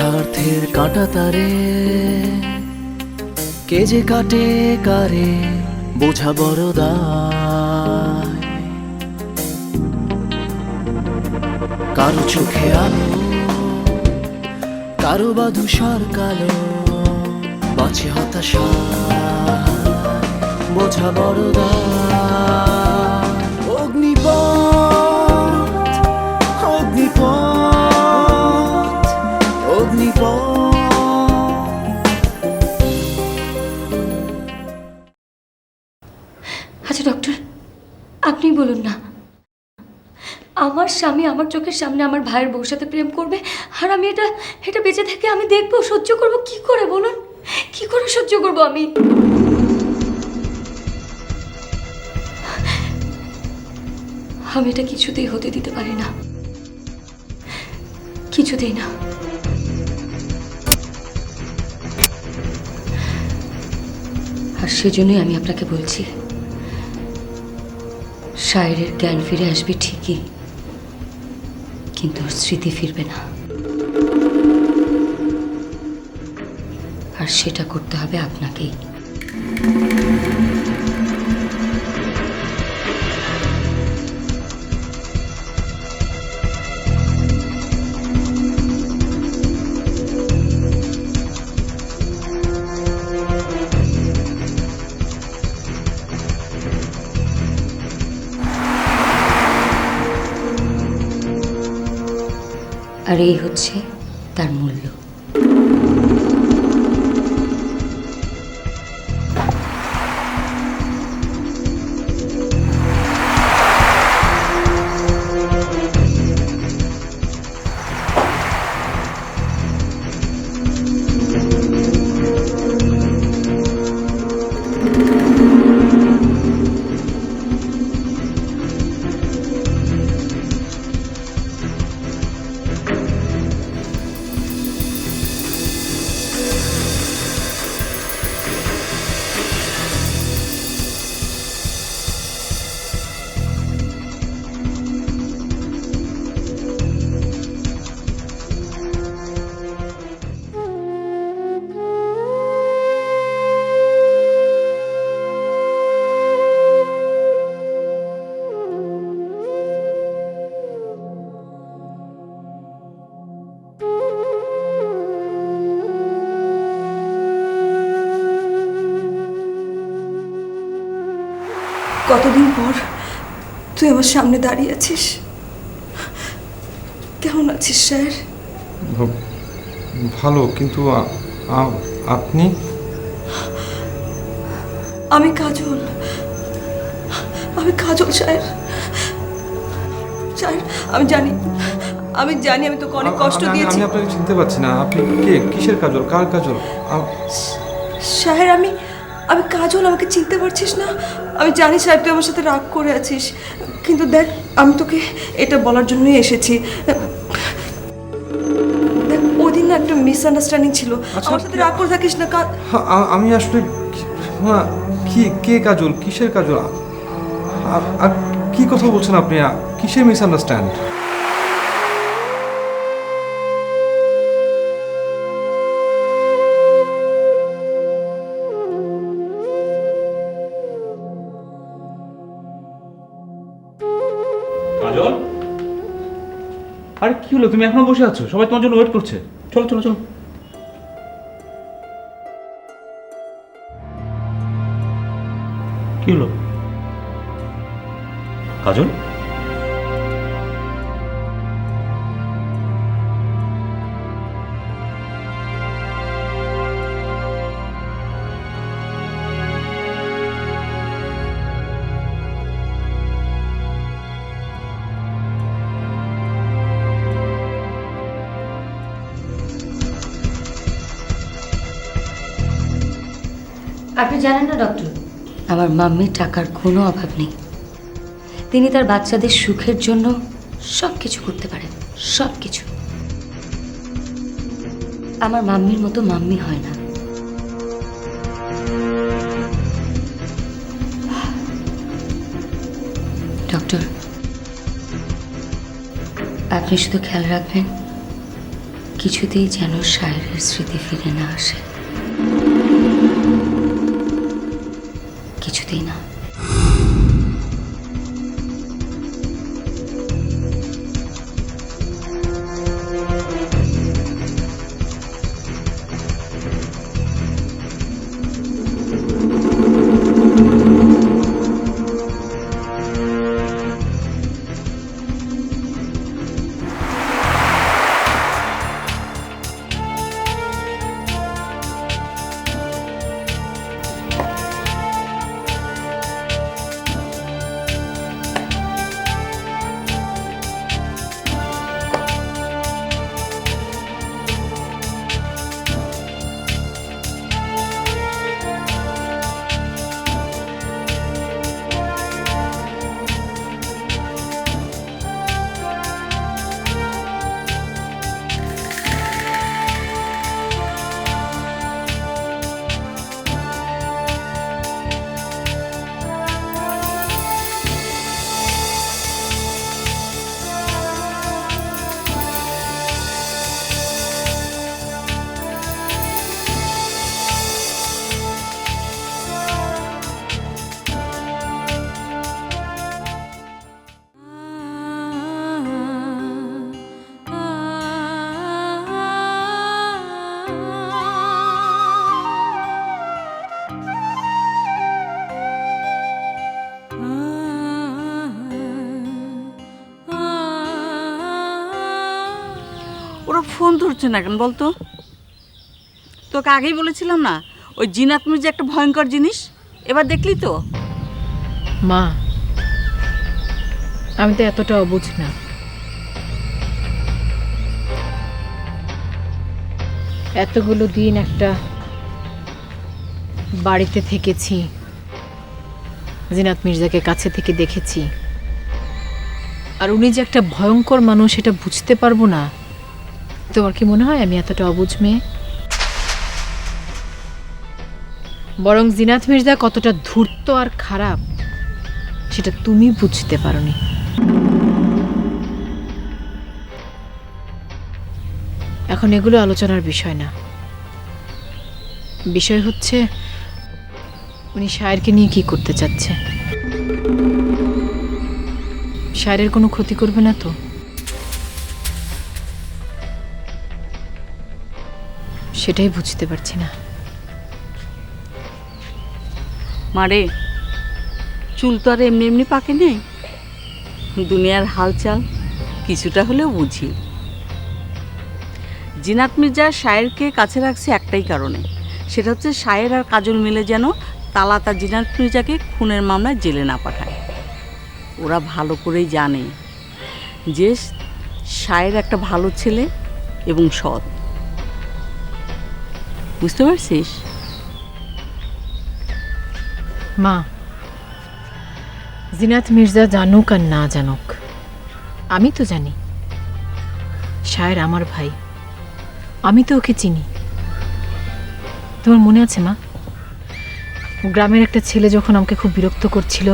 স্বার্থের কাঁটা তারে। কে যে কাটে, কারে বোঝা বড়দা কারও চোখে আলো, কারও বা ধূসর কালো, বাঁচে হতাশা, বোঝা বড় অগ্নিপথ আচ্ছা ডক্টর আপনি বলুন না। আমার স্বামী আমার চোখের সামনে আমার ভাইয়ের বউর সাথে প্রেম করবে, আর আমি এটা এটা বেঁচে থেকে আমি দেখব, সহ্য করব, কি করে বলুন? কি করে সহ্য করব আমি? আমি এটা কিছুতেই হতে দিতে পারি না। কিছুতেই না। আর সেজন্যই আমি আপনাকে বলছি। শায়ের জ্ঞান ফিরে আসবে ঠিকই, কিন্তু স্মৃতি ফিরবে না। আর সেটা করতে হবে আপনাকেই। আর এই হচ্ছে তার মূল্য। কতদিন পর তুই আমার সামনে দাঁড়িয়ে আছিস? কেমন আছিস স্যার? ভালো কিন্তু আপনি? আমি কাজল। আমি কাজল স্যার। স্যার আমি জানি আমি জানি আমি তোকে অনেক কষ্ট দিয়েছি আমি আপনাকে চিনতে পারছি না। আপনি কে? কিসের কাজল? কার কাজল? স্যার আমি আমি কাজল আমাকে চিনতে পারছিস না? আমি জানি স্যার তুই আমার সাথে রাগ করে আছিস। কিন্তু দেখ আমি তোকে এটা বলার জন্যই এসেছি। দেখ ওদিন না একটা মিসআন্ডারস্ট্যান্ডিং ছিল। আচ্ছা, আমার সাথে রাগ করে থাকিস না কা- আমি আসলে কি- কে কাজল? কিসের কাজল? আর কি কথা বলছেন আপনি? কিসের মিসআন্ডারস্ট্যান্ড আরে কি হলো? তুমি এখনও বসে আছো? সবাই তোমার জন্য ওয়েট করছে। চলো চলো চলো। কি হলো? কাজল? আপনি জানেন না ডক্টর আমার মাম্মির টাকার কোনো অভাব নেই। তিনি তার বাচ্চাদের সুখের জন্য সব কিছু করতে পারেন সব কিছু আমার মাম্মির মতো মাম্মি হয় না। ডক্টর আপনি শুধু খেয়াল রাখবেন, কিছুতেই যেন শায়ের স্মৃতি ফিরে না আসে। কিছুতেই ওরা ফোন ধরছে না কেন বলতো? তোকে আগেই বলেছিলাম না, ওই জিনাত মির্জা একটা ভয়ঙ্কর জিনিস? এবার দেখলি তো? মা, আমি তো এতটা অবুঝ না। এতগুলো দিন একটা বাড়িতে থেকেছি, জিনাত মির্জাকে কাছে থেকে দেখেছি। আর উনি যে একটা ভয়ঙ্কর মানুষ এটা বুঝতে পারব না। তোমার কি মনে হয় আমি এতটা অবুঝ মেয়ে? বরং জিনাত মির্জা কতটা ধূর্ত আর খারাপ, সেটা তুমি বুঝতে পারোনি। এখন এগুলো আলোচনার বিষয় না। বিষয় হচ্ছে, উনি শায়েরকে নিয়ে কি করতে চাচ্ছে? শায়ের কোনো ক্ষতি করবে না তো? সেটাই বুঝতে পারছি না। মারে চুল তো আর এমনি এমনি পাকে নেই। দুনিয়ার হালচাল কিছুটা হলেও বুঝি। জিনাত মির্জা শায়েরকে কাছে রাখছে একটাই কারণে। সেটা হচ্ছে শায়ের আর কাজল মিলে যেন তালা তার জিনাত মির্জাকে খুনের মামলায় জেলে না পাঠায়। ওরা ভালো করেই জানে যে শায়ের একটা ভালো ছেলে এবং সৎ। বুঝতে পারছিস? মা, জিনাত মির্জা জানুক আর না জানুক, আমি তো জানি। শায়ের আমার ভাই, আমি তো ওকে চিনি। তোমার মনে আছে মা? গ্রামের একটা ছেলে যখন আমাকে খুব বিরক্ত করছিল,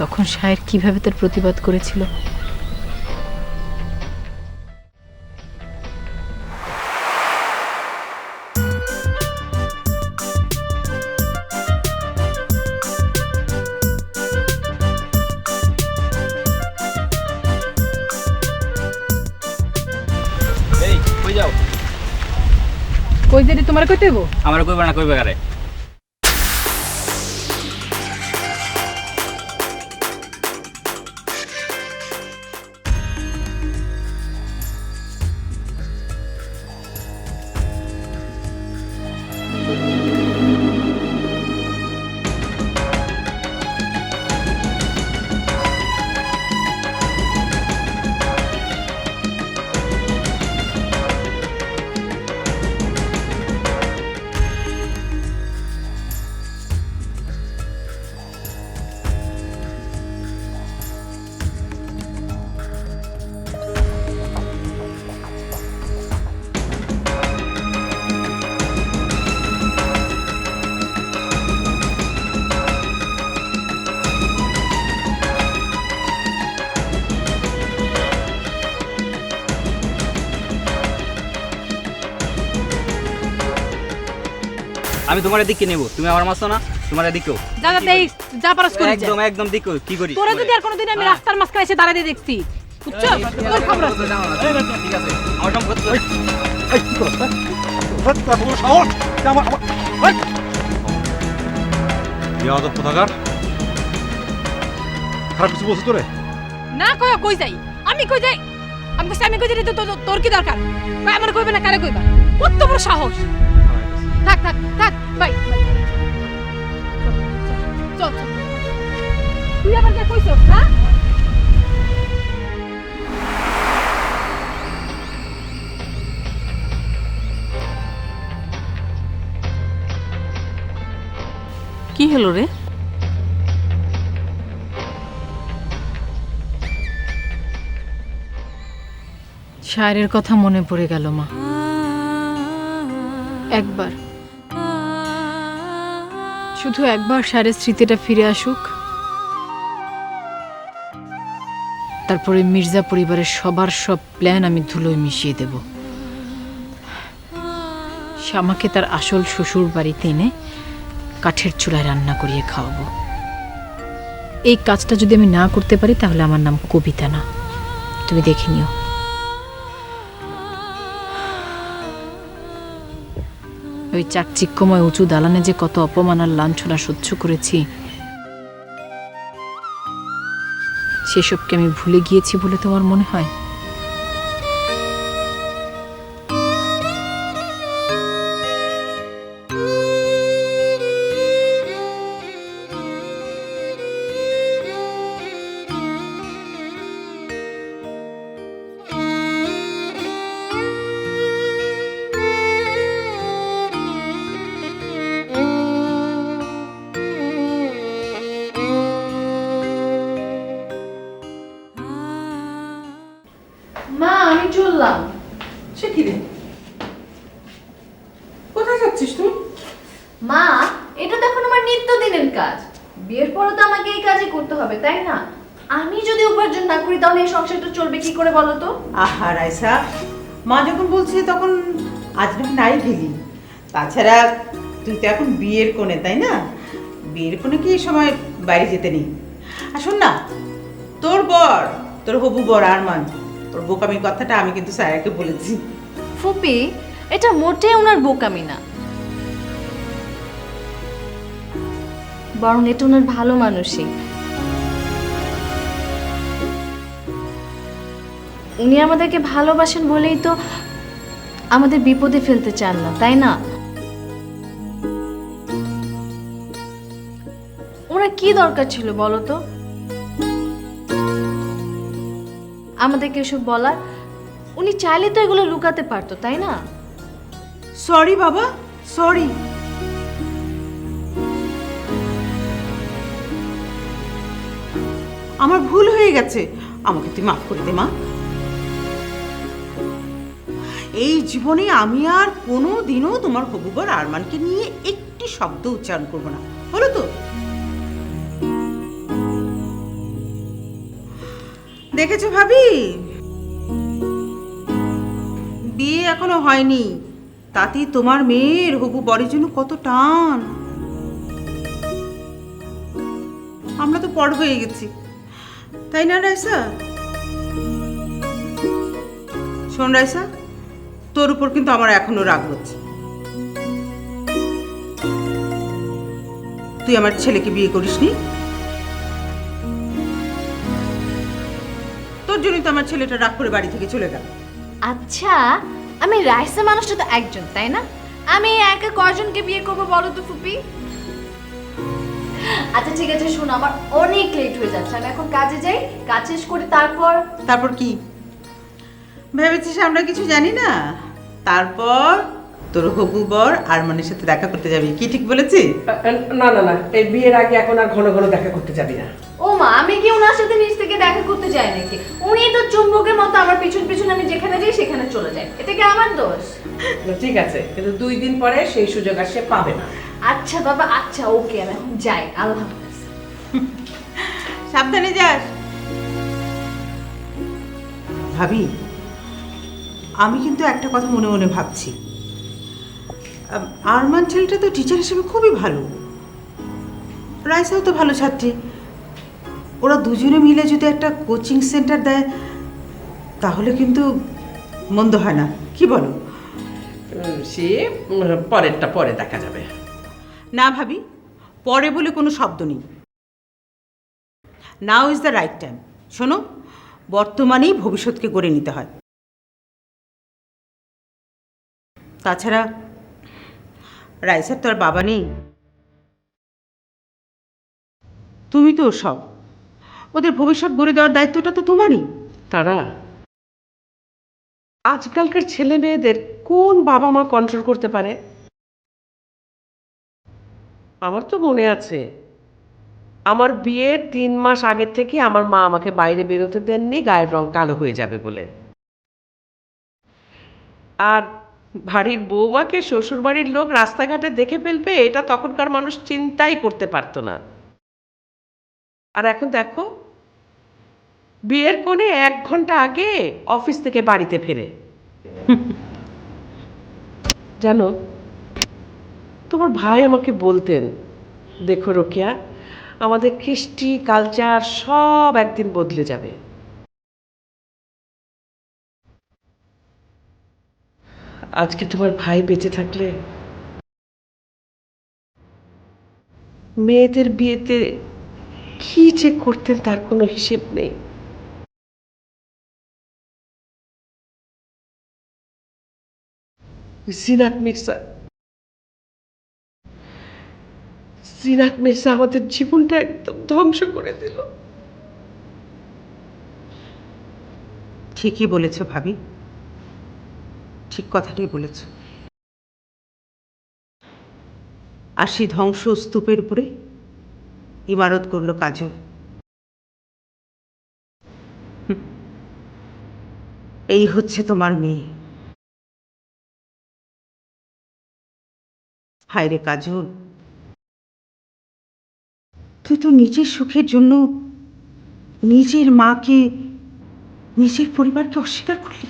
তখন শায়ের কীভাবে তার প্রতিবাদ করেছিল? তোমার কইতেবো? আমার কইবা না কইবা কারে আমি তোমার দিকে নেব তুমি আমার মাসো না তোমার দিকেও যা যা দেই যা পারস করি। একদম একদম দিকেও কি করি তোরা যদি আর কোনোদিন আমি রাস্তার মাঝখানে এসে দাঁড়াতে দেখছি বুঝছ? তোর খবর আছে। ঠিক আছে। আমার সম্পত্তি ইয়াদব কোথাকার? খারাপ কিছু বলছে তোরে? না কই কই যাই? আমি কই যাই? আমি কইছি আমি কই যাই তো- তোর কি দরকার? কই আমার কইবে না কারে কইবা? কত বড় সাহস! থাক থাক থাক বাই। বাই। চল চল তুই আমার কে কইছস হ্যাঁ কি হলো রে? শায়রের কথা মনে পড়ে গেল মা। একবার। শুধু একবার শায়রের স্মৃতিটা ফিরে আসুক। তারপরে মির্জা পরিবারের সবার সব প্ল্যান আমি ধুলোয় মিশিয়ে দেব। সে আমাকে তার আসল শ্বশুর বাড়িতে এনে কাঠের চুলায় রান্না করিয়ে খাওয়াবো। এই কাজটা যদি আমি না করতে পারি, তাহলে আমার নাম কবিতা না। তুমি দেখে নিও। ওই চাকচিক্যময় উঁচু দালানে যে কত অপমান আর লাঞ্ছনা সহ্য করেছি। সেসবকে আমি ভুলে গিয়েছি বলে তোমার মনে হয়? মা আমি চললাম। সে কি রে? কোথায় যাচ্ছিস তুই? মা এটা তো এখন আমার নিত্যদিনের কাজ। বিয়ের পরে তো আমাকে এই কাজই করতে হবে তাই না? আমি যদি উপার্জন না করি তাহলে এই সংসারটা চলবে কি করে বলো তো? আহা রাইসা। মা যখন বলছে তখন আজ না নাই গেলি। তাছাড়া তুই তো এখন বিয়ের কোণে তাই না? বিয়ের কোণে কি এই সময় বাইরে যেতে নেই? আর শোন না তোর বর তোর হবু বর আর আরমান তোর বোকামি কথাটা আমি কিন্তু স্যারকে বলেছি। ফুপি, এটা মোটেই ওনার বোকামি না। বরং এটা ওনার ভালো মানুষই। উনি আমাদেরকে ভালোবাসেন বলেই তো আমাদের বিপদে ফেলতে চান না, তাই না? ওনার কি দরকার ছিল বলো তো? আমাদেরকে এসব বলার। উনি চাইলে তো এগুলো লুকাতে পারতো, তাই না? সরি বাবা সরি আমার ভুল হয়ে গেছে। আমাকে তুই মাফ করে দে, মা। এই জীবনে আমি আর কোনো দিনও তোমার হবুবর আরমানকে নিয়ে একটি শব্দ উচ্চারণ করব না। হলো তো? দেখেছ ভাবি? বিয়ে এখনও হয়নি। তাতেই তোমার মেয়ের হবু বরের জন্য কত টান। আমরা তো পর হয়ে গেছি। তাই না, রাইসা? শোন, রাইসা, তোর উপর কিন্তু আমার এখনও রাগ হচ্ছে। তুই আমার ছেলেকে বিয়ে করিসনি? আমার ছেলেটা রাগ করে বাড়ি থেকে চলে গেল। আচ্ছা আমি রাইসা মানুষটা তো একজন তাই না? আমি একা কজনকে বিয়ে করব বলো তো ফুপি? আচ্ছা ঠিক আছে শোনো আমার অনেক লেট হয়ে যাচ্ছে। আমি এখন কাজে যাই কাজ শেষ করে তারপর? তারপর কি? ভেবেছিস আমরা কিছু জানি না? তারপর তোর হবু বর আর আরমানের সাথে দেখা করতে যাবি। কি ঠিক বলেছি না না না এই বিয়ের আগে এখন আর ঘন ঘন দেখা করতে যাবি না। ও মা আমি কি ওনার সাথে নিজ থেকে দেখা করতে যাই নাকি? উনি তো চুম্বকের মতো আমার পিছন পিছন আমি যেখানে যাই সেখানে চলে যাই এটা কি আমার দোষ? ঠিক আছে কিন্তু দুই দিন পরে সেই সুযোগ আর সে পাবে না। আচ্ছা বাবা আচ্ছা ওকে আমি এখন যাই আল্লাহ সাবধানে যাস। ভাবি আমি কিন্তু একটা কথা মনে মনে ভাবছি। আরমান ছেলেটা তো টিচার হিসেবে খুবই ভালো। রাইসাও তো ভালো ছাত্রী। ওরা দুজনে মিলে যদি একটা কোচিং সেন্টার দেয় তাহলে কিন্তু মন্দ হয় না। কি বলো? সে পরেরটা পরে দেখা যাবে। না ভাবি পরে বলে কোনো শব্দ নেই। Now is the right time শোনো বর্তমানেই ভবিষ্যৎকে গড়ে নিতে হয়। তাছাড়া রাইসার তো আর বাবা নেই? তুমি তো সব ওদের ভবিষ্যৎ গড়ে দেওয়ার দায়িত্বটা তো তোমারই। তারা? আজকালকার ছেলে মেয়েদের কোন বাবা মা কন্ট্রোল করতে পারে? আমার তো মনে আছে, আমার বিয়ের তিন মাস আগের থেকে আমার মা আমাকে বাইরে বেরোতে দেননি, গায়ের রং কালো হয়ে যাবে বলে। আর বাড়ির বৌমাকে শ্বশুর বাড়ির লোক রাস্তাঘাটে দেখে ফেলবে, এটা তখনকার মানুষ চিন্তাই করতে পারতো না। আর এখন দেখো, বিয়ের কোণে এক ঘণ্টা আগে অফিস থেকে বাড়িতে ফেরে। জানো, তোমার ভাই আমাকে বলতেন, দেখো রোকেয়া, আমাদের কৃষ্টি, কালচার সব একদিন বদলে যাবে। আজকে তোমার ভাই বেঁচে থাকলে? মেয়েদের বিয়েতে কি যে করতেন তার কোনো হিসেব নেই। জিনাত মির্জা। জিনাত মির্জা আমাদের জীবনটা একদম ধ্বংস করে দিল। ঠিকই বলেছ ভাবি। ঠিক কথাটাই বলেছ। আর সেই ধ্বংস স্তূপের উপরে ইমারত করল কাজল। এই হচ্ছে তোমার মেয়ে। হায় রে কাজল। তুই তো নিজের সুখের জন্য নিজের মাকে, নিজের পরিবারকে অস্বীকার করলি।